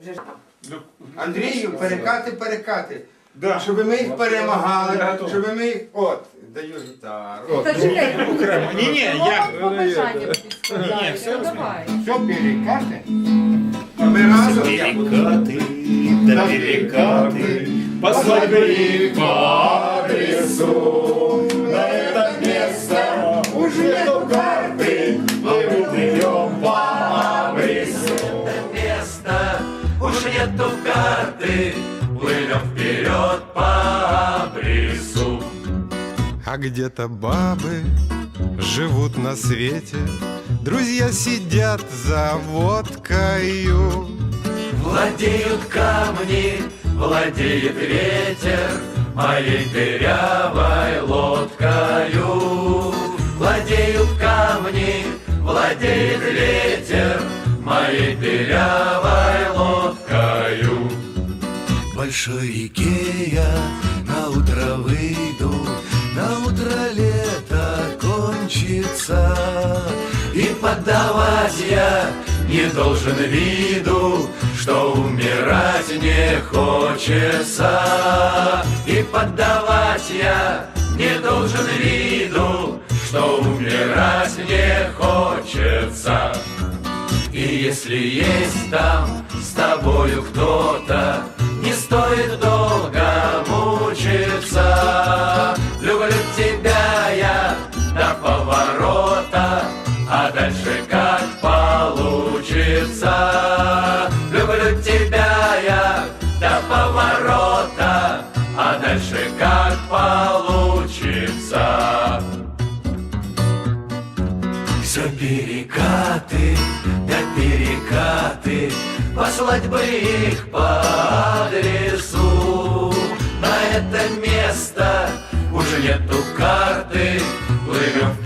Вже ж Андрію, перекати, перекати. Да. Щоб ми їх перемагали, Я готов. щоб ми їх. От, даю гітару. От. Та чекай, Окремо. Ні, ні, я. побажання Ні, підскладаю. все Ну давай. Все, перекати. А ми разом. я буду. Перекаты, да перекаты, послать бы их по адресу. Карты Плывем вперед по абрису А где-то бабы живут на свете Друзья сидят за водкою Владеют камни Владеет ветер Моей дырявой лодкою Владеют камни Владеет ветер Моей дырявой большой реке я на утро выйду, на утро лето кончится. И поддавать я не должен виду, что умирать не хочется. И поддавать я не должен виду, что умирать не хочется. И если есть там с тобою кто-то, а дальше как получится. Люблю тебя я до поворота, а дальше как получится. Все перекаты, да перекаты, Послать бы их по адресу. На это место уже нету карты, Плывем